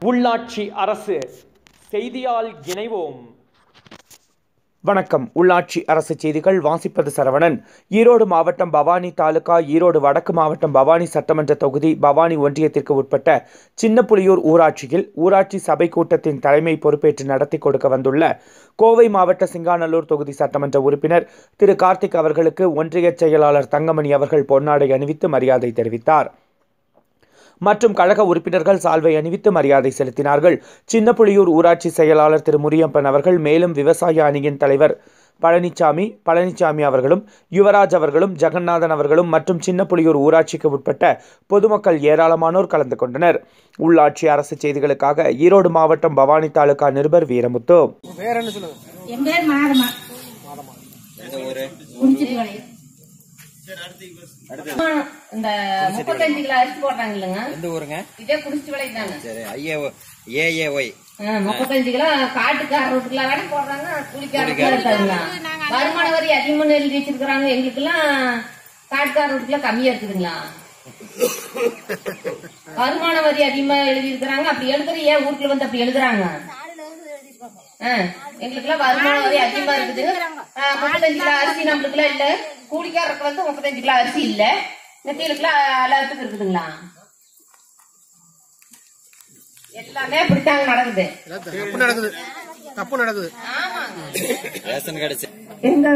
உள்ளாட்சி அரசு செய்தியால் இணைவோம். வணக்கம். உள்ளாட்சி அரசு செய்திகள் வாசிப்பது சரவணன். ஈரோடு மாவட்டம் பவானி தாலுகா ஈரோடு வடக்கு மாவட்டம் பவானி சட்டமன்ற தொகுதி பவானி ஒன்றியத்திற்கு உட்பட்ட சின்னப்புலியூர் ஊராட்சியில் ஊராட்சி சபை கூட்டத்தின் தலைமை பொறுப்பேற்று நடத்தி கொடுக்க வந்துள்ள கோவை மாவட்ட சிங்காநல்லூர் தொகுதி சட்டமன்ற உறுப்பினர் திரு கார்த்திக் அவர்களுக்கு ஒன்றிய செயலாளர் தங்கமணி அவர்கள் பொன்னாடை அணிவித்து மரியாதை தெரிவித்தார். மற்றும் கழக உறுப்பினர்கள் சால்வை அணிவித்து மரியாதை செலுத்தினார்கள். சின்னப்புலியூர் ஊராட்சி செயலாளர் திரு முரியப்பன் அவர்கள் மேலும் விவசாய அணியின் தலைவர் பழனிசாமி பழனிசாமி அவர்களும் யுவராஜ் அவர்களும் ஜெகநாதன் அவர்களும் மற்றும் சின்னப்புலியூர் ஊராட்சிக்கு உட்பட்ட பொதுமக்கள் ஏராளமானோர் கலந்து கொண்டனர். உள்ளாட்சி அரசு செய்திகளுக்காக ஈரோடு மாவட்டம் பவானி தாலுகா நிருபர் வீரமுத்து. இந்த முப்பத்தஞ்சு கிலோ அரிசி போடுறாங்க இல்லைங்க எந்த ஊருங்க? இதே குடிச்சிட்டு விளையாங்க சரி ஐஏ ஏஏஒய். முப்பத்தஞ்சு கிலோ வேணா போடுறாங்க வருமான வரி அதிகமாக எழுதி வச்சிருக்கிறாங்க. எங்களுக்கு எல்லாம் காட்டுக்கார வீட்டுக்குள்ள கம்மியா இருக்குதுங்களா? வருமான வரி அதிகமா எழுதி இருக்கிறாங்க. அப்படி எழுதுற ஏன் வீட்டுல வந்து அப்படி எழுதுறாங்க? எங்களுக்கு எல்லாம் வருமான வரி அதிகமா இருக்குது. முப்பத்தஞ்சு கிலோ அரிசி நம்மளுக்கு எல்லாம் இல்ல. கூலிக்காரருக்கு வந்து முப்பத்தஞ்சு கிலோ அரிசி இல்ல. நெத்திகளுக்குலாம் எல்லாத்துக்கும் இருக்குதுங்களா? எல்லாமே இப்படித்தாங்க நடக்குது. தப்பு நடக்குது. தப்பு நடக்குது. ஆமாங்க ரேஷன் கடை எங்க